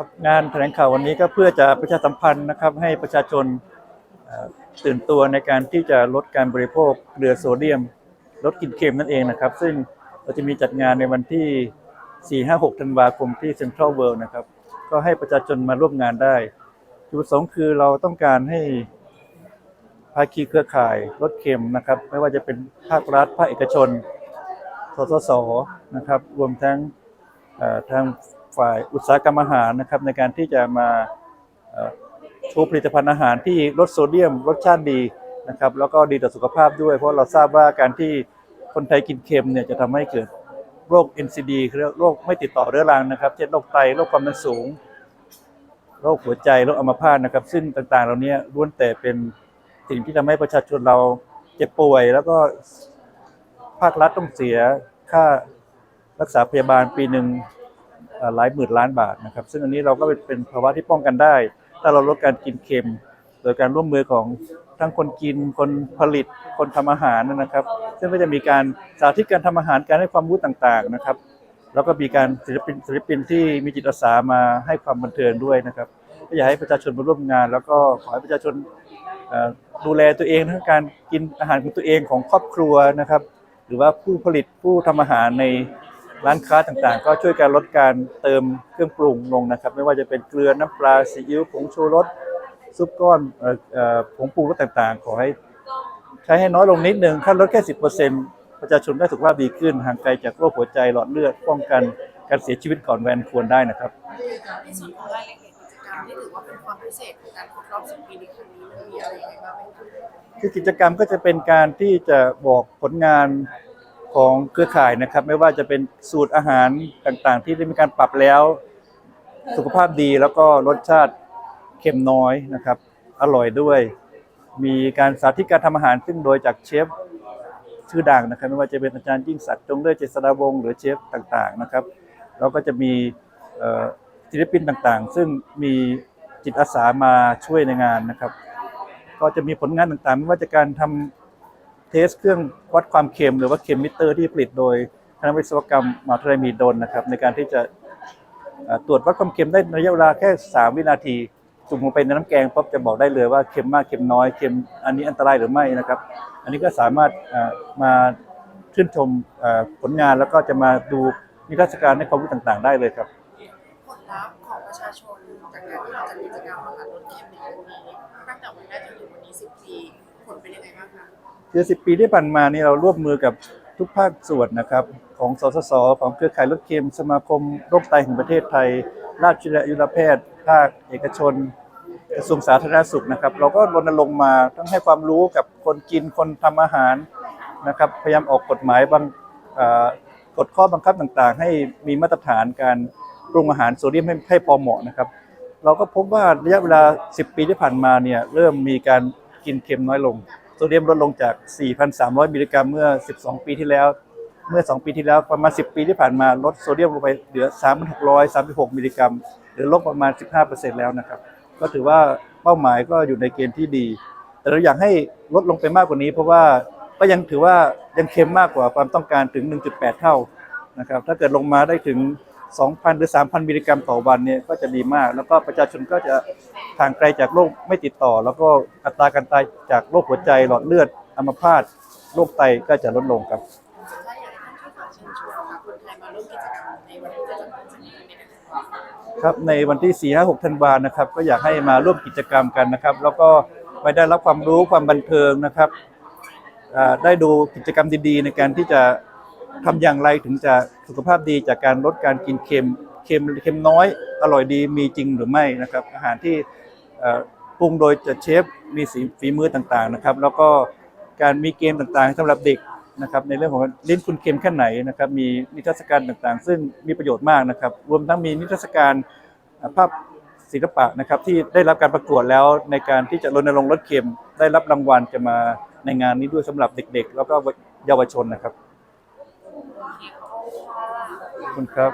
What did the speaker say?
ครับงานแถลงข่าววันนี้ก็เพื่อจะประชาสัมพันธ์นะครับให้ประชาชนตื่นตัวในการที่จะลดการบริโภคเกลือโซเดียม ลดกลิ่นเค็มนั่นเองนะครับ ซึ่งเราจะมีจัดงานในวันที่ 4-5-6 ธันวาคมที่เซ็นทรัลเวิลด์นะครับ ก็ให้ประชาชนมาร่วมงานได้ จุดประสงค์คือเราต้องการให้ภาคีเครือข่ายลดเค็มนะครับ ไม่ว่าจะเป็นภาครัฐ ภาคเอกชน สสสนะครับ รวมทั้งทาง ฝ่ายอุตสาหกรรมอาหารนะครับในการที่จะมาโชว์ผลิตภัณฑ์อาหารที่ลดโซเดียมรสชาติดีนะครับแล้วก็ดีต่อสุขภาพด้วย เพราะเราทราบว่าการที่คนไทยกินเค็มเนี่ยจะทำให้เกิดโรค NCD คือโรคไม่ติดต่อเรื้อรังนะครับ เช่นโรคไตโรคความดันสูง โรคหัวใจโรคอัมพาตนะครับ ซึ่งต่างๆ เหล่านี้ล้วนแต่เป็นสิ่งที่ทำให้ประชาชนเราเจ็บป่วย แล้วก็ภาครัฐต้องเสียค่ารักษาพยาบาลปีหนึ่ง หลายหมื่นล้านบาทนะครับ ซึ่งอันนี้เราก็เป็นภาวะที่ป้องกันได้ ถ้าเราลดการกินเค็ม โดยการร่วมมือของทั้งคนกินคนผลิตคนทำอาหารนะครับ ซึ่งก็จะมีการสาธิตการทำอาหารการให้ความรู้ต่างๆนะครับ แล้วก็มีการศิลปินศิลปินที่มีจิตอาสามาให้ความบันเทิงด้วยนะครับก็อยากให้ประชาชนมาร่วมงาน แล้วก็ขอให้ประชาชนดูแลตัวเองทั้งการกินอาหารของตัวเองของครอบครัวนะครับ หรือว่าผู้ผลิตผู้ทำอาหารใน ร้านค้าต่างๆ ก็ช่วยการลดการเติมเครื่องปรุงลงนะครับ ไม่ว่าจะเป็นเกลือน้ำปลาซีอิ๊วผงชูรสซุปก้อนเอ่อเอ่อผงปรุงรสต่างๆ ขอให้ใช้ให้น้อยลงนิดนึงถ้าลดแค่สิบเปอร์เซ็นต์ประชาชนได้สุขภาพดีขึ้นห่างไกลจากโรคหัวใจหลอดเลือดป้องกันการเสียชีวิตก่อนวัยอันควรได้นะครับในส่วนของรายละเอียดกิจกรรมที่ถือว่าเป็นความพิเศษของการครบรอบ10ปีในครั้งนี้มันมีอะไรยังไงบ้างไหมคะคือกิจกรรมก็จะเป็นการที่จะบอกผลงาน ของเครือข่ายนะครับ ไม่ว่าจะเป็นสูตรอาหารต่างๆ ที่ได้มีการปรับแล้ว สุขภาพดีแล้วก็รสชาติเค็มน้อยนะครับ อร่อยด้วย มีการสาธิตการทำอาหารซึ่งโดยจากเชฟชื่อดังนะครับ ไม่ว่าจะเป็นอาจารย์ยิ่งศักดิ์จงเลิศเจษฎาวงศ์หรือเชฟต่างๆนะครับแล้วก็จะมีศิลปินต่างๆ ซึ่งมีจิตอาสามาช่วยในงานนะครับ ก็จะมีผลงานต่างๆ ไม่ว่าจะการทำ เทสเครื่องวัดความเค็มหรือว่าเค็มมิเตอร์ที่ผลิตโดยคณะวิศวกรรมมหาวิทยาลัยมีดลนะครับ ในการที่จะตรวจวัดความเค็มได้ในระยะเวลาแค่ 3 วินาที จุ่มลงไปในน้ำแกงปุ๊บจะบอกได้เลยว่าเค็มมากเค็มน้อยเค็มอันนี้อันตรายหรือไม่นะครับ อันนี้ก็สามารถมาชื่นชมผลงานแล้วก็จะมาดูนิทรรศการในความรู้ต่างๆ ได้เลยครับ ผลลัพธ์ของประชาชนจากการที่เราจัดกิจกรรมอาหารลดเค็มในครั้งนี้ตั้งแต่วันแรกจนถึงวันนี้10ปีผลเป็นยังไงบ้างคะ เดือสิบปีที่ผ่านมานี่เราร่วมมือกับทุกภาคส่วนนะครับ ของสสส ของเครือข่ายรถเค็มสมาคมโรคไตแห่งประเทศไทย ราชวิทยาลัยอายุรแพทย์ ภาคเอกชนกระทรวงสาธารณสุขนะครับ เราก็รณรงค์มาทั้งให้ความรู้กับคนกินคนทำอาหารนะครับ พยายามออกกฎหมายบางกฎข้อบังคับต่างๆ ให้มีมาตรฐานการปรุงอาหารโซเดียมให้ให้พอเหมาะนะครับ เราก็พบว่าระยะเวลา 10 ปีที่ผ่านมาเนี่ยเริ่มมีการกินเค็มน้อยลง โซเดียมลดลงจาก 4,300 มิลลิกรัมเมื่อ 12 ปีที่แล้ว เมื่อ 2 ปีที่แล้วประมาณ 10 ปีที่ผ่านมาลดโซเดียมลงไปเหลือ 3,636 มิลลิกรัมหรือลดประมาณ 15%แล้วนะครับ ก็ถือว่าเป้าหมายก็อยู่ในเกณฑ์ที่ดี แต่เราอยากให้ลดลงไปมากกว่านี้ เพราะว่าก็ยังถือว่ายังเค็มมากกว่าความต้องการถึง 1.8 เท่านะครับ ถ้าเกิดลงมาได้ถึง 2,000 หรือ 3,000 มิลลิกรัมต่อวันเนี่ยก็จะดีมาก แล้วก็ประชาชนก็จะห่างไกลจากโรคไม่ติดต่อ แล้วก็อัตราการตายจากโรคหัวใจหลอดเลือดอัมพาตโรคไตก็จะลดลงครับถ้าอยากให้ท่านช่วยฝากเชิญชวนค่ะคนไทยมาร่วมกิจกรรมในวันที่จะจัดขึ้นในครั้งนี้นะคะครับในวันที่ 4 5 6 ธันวานะครับ ก็อยากให้มาร่วมกิจกรรมกันนะครับ แล้วก็ไปได้รับความรู้ความบันเทิงนะครับอ่าได้ดูกิจกรรมดีๆ ในการที่จะ ทำอย่างไรถึงจะสุขภาพดีจากการลดการกินเค็มเค็มเค็มน้อย อร่อยดีมีจริงหรือไม่นะครับ อาหารที่ปรุงโดยจะเชฟมีสีฝีมือต่างๆนะครับ แล้วก็การมีเกมต่างๆสำหรับเด็กนะครับในเรื่องของลิ้นคุณเค็มแค่ไหนนะครับมีนิทรรศการต่างๆ ซึ่งมีประโยชน์มากนะครับ รวมทั้งมีนิทรรศการภาพศิลปะนะครับที่ได้รับการประกวดแล้วในการที่จะรณรงค์ลดเค็มได้รับรางวัลจะมาในงานนี้ด้วยสำหรับเด็กๆ แล้วก็เยาวชนนะครับ คุณครับ